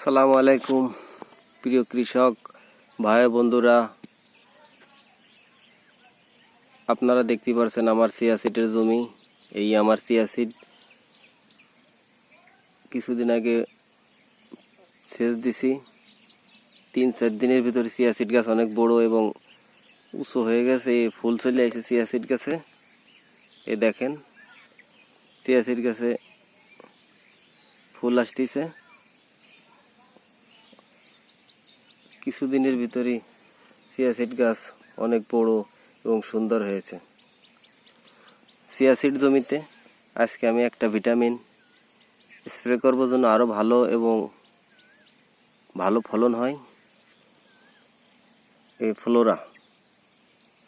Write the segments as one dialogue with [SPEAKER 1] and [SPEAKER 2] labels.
[SPEAKER 1] আসসালামু আলাইকুম, প্রিয় কৃষক ভাই বন্ধুরা। আপনারা দেখতে পারছেন আমার সিয়াসিটের জমি। এই আমার সিয়াসিট কিছুদিন আগে সেচ দিছি। তিন চার দিনের ভিতরে সিয়াসিড গাছ অনেক বড় এবং উঁচু হয়ে গেছে ফুল চলে আসে সিয়াসিড গাছে। এ দেখেন সিয়াসিড গাছে ফুল আসতেছে। কিছুদিনের ভিতরেই সিয়াসিড গাছ অনেক বড় এবং সুন্দর হয়েছে। সিয়াসিড জমিতে আজকে আমি একটা ভিটামিন স্প্রে করব জন্য আরও ভালো এবং ভালো ফলন হয়। এই ফ্লোরা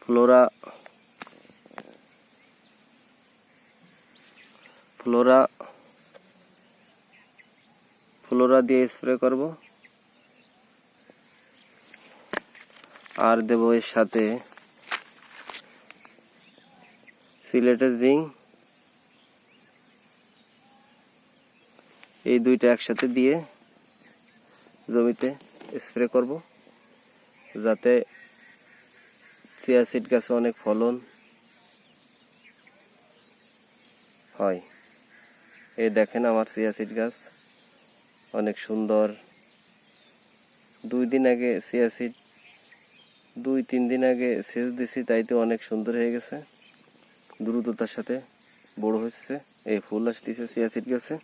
[SPEAKER 1] ফ্লোরা ফ্লোরা ফ্লোরা দিয়ে স্প্রে করব। আর দেবো এর সাথে সিলেটের জিঙ্ক এই দুইটা একসাথে দিয়ে জমিতে স্প্রে করব, যাতে চিয়াসিড গাছে অনেক ফলন হয়। এই দেখেন আমার চিয়াসিড গাছ অনেক সুন্দর। দুই দিন আগে চিয়াসিড দুই, তিন দিন আগে সেচ দিছি, তাইতে অনেক সুন্দর হয়ে গেছে। দ্রুততার সাথে বড় হচ্ছে এই ফুল আসতেছে সিয়াসিড গাছে।